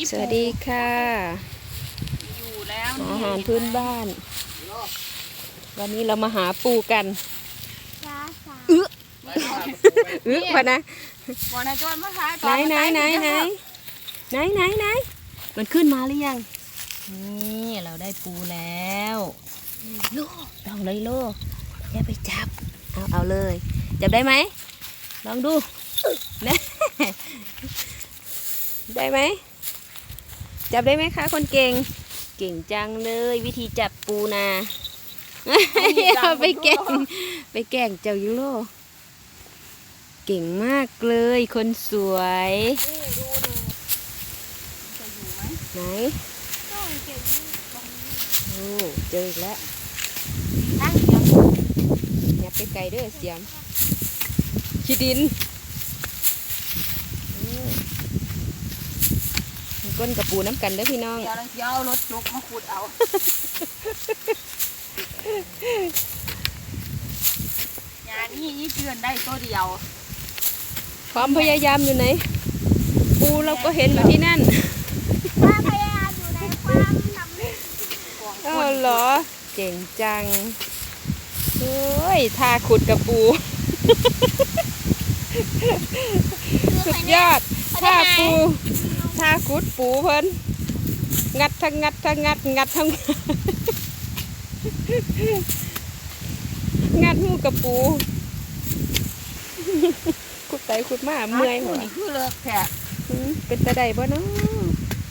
อีสวัสดีค่ะ อยู่แล้วอาหารพื้นบ้าน วันนี้เรามาหาปูกันช้าสาอึอึพะนะบอลนายโจนมาขายไหนไหนไหนไหนไหนไหนไหนมันขึ้นมาหรือยัง นี่เราได้ปูแล้วโลต้องเลยโลอย่าไปจับ เอาเอาเลย จับได้ไหมลองดูนะได้ไหม จับได้ไหมคะคนเก่ง เก่งจังเลยวิธีจับปูนาเอาไปแกล้งไปแกล้งเจ้ายูโรเก่งมากเลยคนสวยไหนต้องเก็บโอ้เจออีกแล้วตั้งเดียวอย่าไปไกลเด้อเสียมขี้ดินโอ้มี ก้นกับปูน้ำกันเด้อพี่น้อง เดี๋ยวเราจะเอารถจุกมาขุดเอาอย่างนี้ยี่เดือนได้ตัวเดียว ความพยายามอยู่ไหน ปูเราก็เห็นอยู่ที่นั่นว่าพยายามอยู่ในความสำเร็จเออเหรอ เก่งจังเฮ้ยท่าขุดกับปู สุดยอดท่าปู ท่าขุดปูเพิ่นงัดทั้งงัดทั้งงัดงัดทั้งงัดหูกับปูขุดไปขุดมาเมื่อยหัวนี่คือเลิกแผลอืมเป็นตะไดบ่เนาะ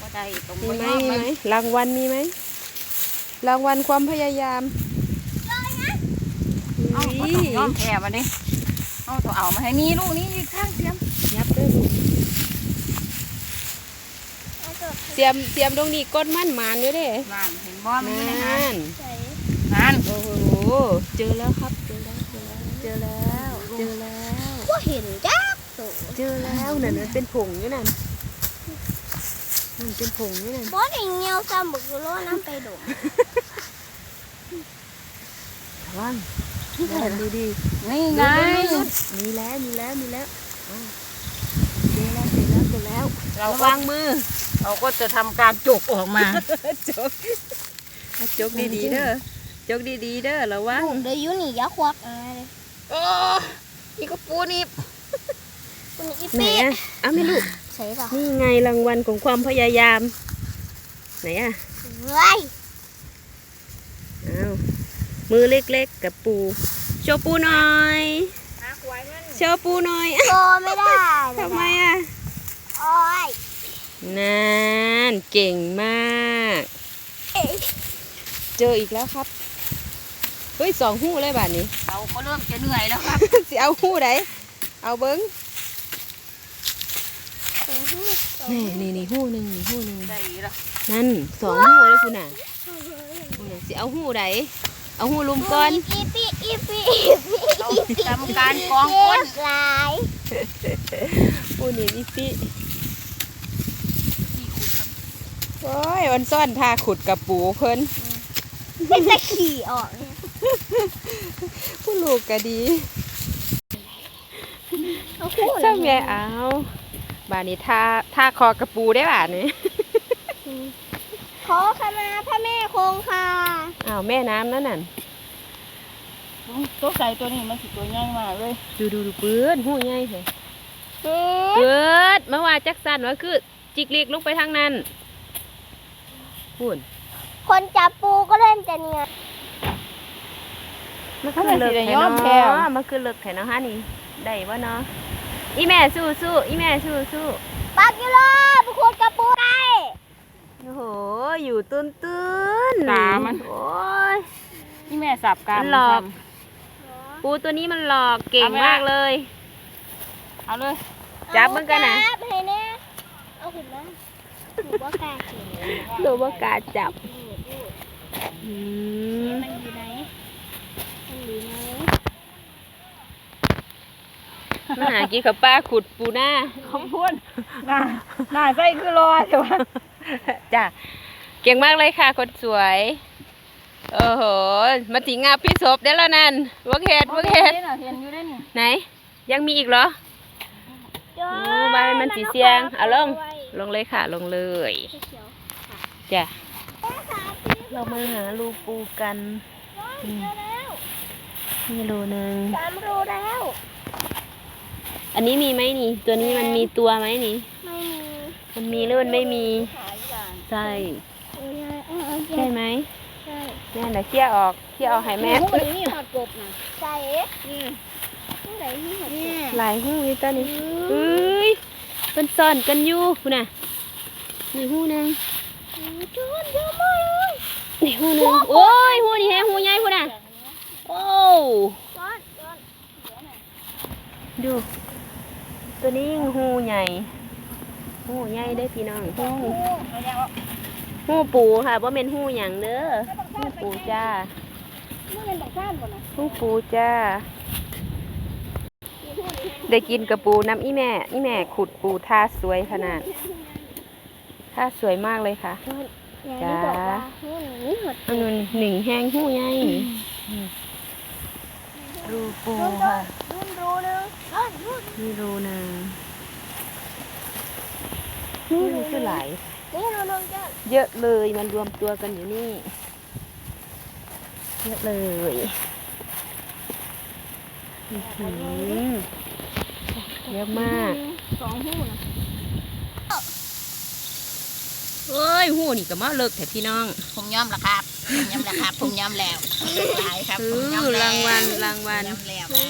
ว่าได้ตรงมีบนไหมยอดมีมันไหมรางวัลมีไหมรางวัลความพยายามเอาเขาต้องยอมแพ้มาดิเอาตัวเอามาให้นี่ลูกนี่ยืดข้างเสียมยับเด้อลูก เอาจบเสียมเสียมตรงนี้ก้นมั่นหมานอยู่เด้นั่นเห็นบ่มันอยู่ในนนั้านนใส่นั่นโอ้โหเจอแล้วครับเจอแล้วเจอแล้วเจอแล้วก็เห็นจ้าตัวเจอแล้วนั่นมันเป็นผงอยู่นั่นมันเป็นผงอยู่นั่นบอสเองเงี้ยวซ้ำบุกโลน้ำไปดมระวังระวังดีดีนี่ๆไงมีแล้วมีแล้วมีแล้วอ้าวเจอแล้วเจอแล้วเจอแล้วเราระก็วังมือ เราก็จะทำการจุกออกมาจกอะจกดีๆเด้อจกดีๆเด้อระวังผมเดี๋ยวอยูนี่ยักษ์ควักอะไรเลยโอ้นี่ก็ปูนี่คุณอีไหนปีอะเอาไม่ลูกใช่ป่ะนี่ไงรางวัลของความพยายาม ไหนอะเฮ้ยอ้าวมือเล็กๆกับปูโชว์ปูหน่อยโชว์ปูหน่อยโตไม่ได้เลยทำไมอะโอ้ย นั่นเก่งมากเอ๊ะเจออีกแล้วครับ เฮ้ยสองหู้เลยบาทนี้เราก็เริ่มจะเหนื่อยแล้วครับ สิเอาหู้ไหนเอาเบิ้งนี่นี่นี่หู้หนึ่งนี่หู้หนึ่งได้ละนั่นสองหู้เลยคุณน่ะคุณน่ะสิเอาหู้ไหนเอาหู้ลุมก่อนอีปีอีปีอีปีเราทำการกองเจ็ก้นบหลายปูนี่อีปิ โอ้ยวันซ่อนทาขุดกับปูเพิ่นไม่จะขี่ออกเนี่ยผู้ลูกก็ดีเอาคู่เลยเจ้าแม่เอาบานนี้ทาทาคอกระปูได้บาทนี้ขอขมาพระแม่คงคาอ้าวแม่น้ำนั่นน่ะตัวใส่ตัวนี้มันสิตัวใหญ่มากเลย ดูดูดูปืนหูใหญ่เลยเฮ้เปิดเมื่อวานจักสันว่าคือจิกเลีกลุกไปทางนั้น พูนคนจับปูก็เล่นแต่เนี่ยมันคือเลิกแถวเนาะมันคือเลิกแถวเนาะฮะนี่ได้วะเนาะอีแม่สู้สู้อีแม่สู้สู้ปักอยู่เลยไปขุดกับปูได้โอ้โหอยู่ตื้นตื้นตามันโอ้ยนี่แม่สับกามมันหลอกปูตัวนี้มันหลอกเก่งมากเลย เอาเลย จับมันกันนะจับให้แน่เอาขึ้นมา หนูว่ากล้าขี่ดูว่ากล้าจับอืมมันอยู่ไหนมันอยู่ไหนมาหากินกับป้าขุดปูหน้าขอบคุณน่าน่าใส่คือรอเดี๋ยวจ้ะเก่งมากเลยค่ะ คนสวย โอ้โห มาถึงงาพี่ศพได้แล้วนั่นวักเห็ดวักเห็ดเห็นอยู่ได้นี่ไหน ยังมีอีกเหรอจ้าโอ้บ้านมันสีเสียงเอาลงไว้ ลงเลยค่ะ ลงเลยเขียวจ้ะแม่สามสีเรามาหารูปูกันเจอแล้วนี่รูหนึ่งสามรูแล้ว อันนี้มีไหมนี่ ตัวนี้มันมีตัวไหมนี่ ไม่มี มันมีหรือมันไม่มีขายอย่างใช่เออเออเออใช่ไหมใช่แม่เดี๋ยวเคี่ยออกเคี่ยออกให้แม่หูมันนี่หอดกบนะใส่นี่ที่ไหนที่ไหนนี่หลายหูอยู่ตัวนี้เอ้ย เป็นซ่อนกันอยู่คุณน่ะนี่หูหนึ่งจุนเยอะมากเลยนี่หูหนึ่งโอ้ยหูนี่แฮะหูใหญ่คุณน่ะโอ้ก้อนก้อนดูตัวนี้หูใหญ่หูใหญ่ได้อพี่น้องหูหูปูค่ะว่าเป็นหูหยังเด้อหูปูจ้านี่เป็นแบบก้านบ่นะหูปูจ้า ได้กินกระปูน้ำอีแม่ อีแม่ขุดปูท่าสวยขนาดท่าสวยมากเลยค่ะอย่างที่บอกว่านี่นี่หดอันนั้นหนึ่งแห้งหูใหญ่รูปูค่ะรุ่นรูนึงก้อนรุ่นมีรูหนึ่งนี่รูคือหลายนี่รูนึงจ้ะเยอะเลยมันรวมตัวกันอยู่นี่ เยอะเลย อื้อหือ เยอะมาก สองหูนะเอ้ยหูนี่ก็มาเลิกแต่พี่น้องผมยอมแล้วครับผมยอมแล้วครับผมยอมแล้วขายครับผมยอมแล้วรางวัลรางวัลยอมแล้วโอ้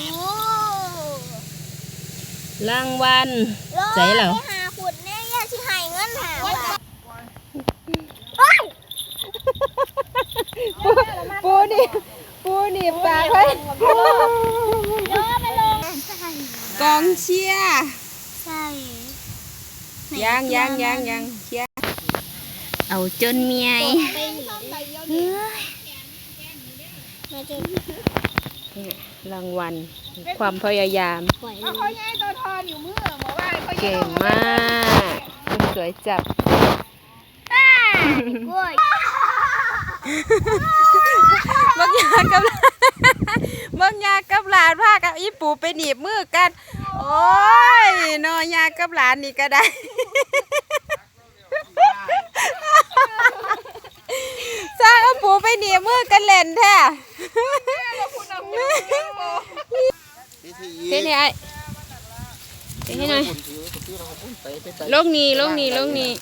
รางวัลใจเหรอหาขุดเนี่ยอย่าสิให้เงินหาว่าปูนี่ปูนี่ปากไว้โยนไปลงใส่ กองเชียร์ใส่ยังยังยังยังเชียร์เอาจนเมียไปหนีมาเจอรางวัล ความพยายามปล่อยเลเขายย้ายตัวทอนอยู่มือบอกว่าเขาเก่งมากคนสวยจับกล้วย บางยากับหลานบางยากับหลานพากับอีปูไปหนีบมือกัน โอ้ยนอยากับหลานนี่ก็ได้สร้างเอาปูไปหนีบมือกันเล่นแท้เท่นี่ไอ้เท่นี่หน่อยลงนี่ลงนี่ลงนี่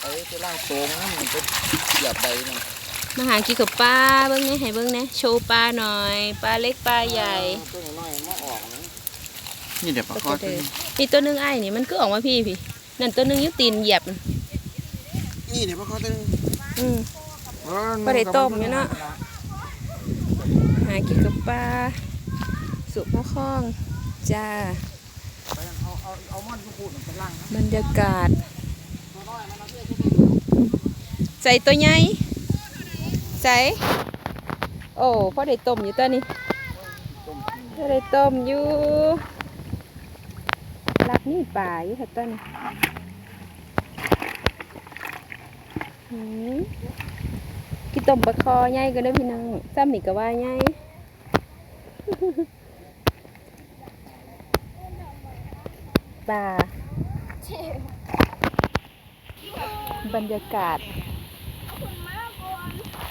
ไปไปล่างโซงนะมันเป็นเหยียบใบมัน มาหากินกับปลาเบิ้งเนี่ยให้เบิ้งเนี่ยโชว์ปลาหน่อยปลาเล็กปลาใหญ่ตัวน้อยๆมาออกนะนี่เดี๋ยวปลาคอก็จะเดินนี่ตัวหนึงไอ้นี่มันก็ออกมาพี่พี่นั่นตัวหนึงอยุตีนเหยียบน่ะนี่เดี๋ยวปลาคอตัวนึงอืมบ่ได้ต้มอยู่เนาะหากินกับปลาสุกมะข้องจ้าเอาเอาเอามันทุกคู่มันเป็นล่างนะบรรยากาศใส่ตัวใหญ่ ใส่โอ้พอได้ต้มอยู่ตัวนี้พอได้ต้มอยู่รักนี่ป่าอยู่ค่ะต้นหืมกินต้มปลาคอใหญ่ก็ได้พี่น้องซ้ำนี่ก็ว่าใหญ่ป่าบรรยากาศ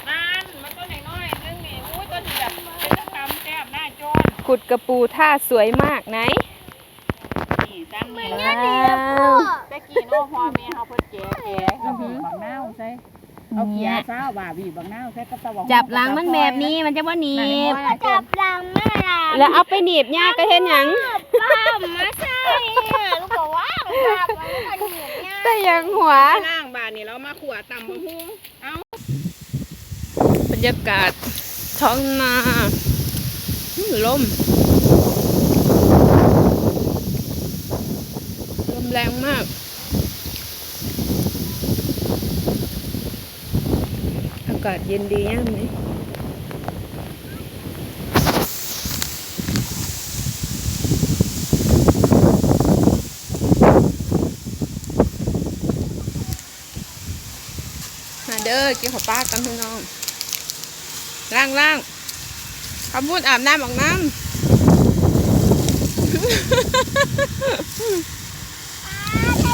นั่นมันตัวน้อยๆนึงนี่อุ้ยตัวนี้แบบเป็นตะกำแซ่บหน้าโจน ขุดกระปูท่าสวยมากไหนนี่ซ้ำนี่ว้าวตะกี้โน้พ่อแม่เขาเพิ่นแก่แก่แล้วบีบบางนาวใส่เอาเขียเช้าบ่าบีบบางนาวใส่กระสอบจับหลังมันแบบนี้มันจะว่าหนีบจับรังแม่ล่ะแล้วเอาไปหนีบยากระเทนหยังป้ามาใส่ลูกบอกว่าจับมันก็เหนียวเนี่ยแต่หยังหัวล่างบ่านี่เรามาขวดตำบังฮุงเอาบรรยากาศท้องนา อื้อลมลมแรงมาก อากาศเย็นดีย่ามนี้มาเด้อกินข้าวปลากันพี่น้องล่างล่าง ขมุดอาบน้ำออกน้ำแท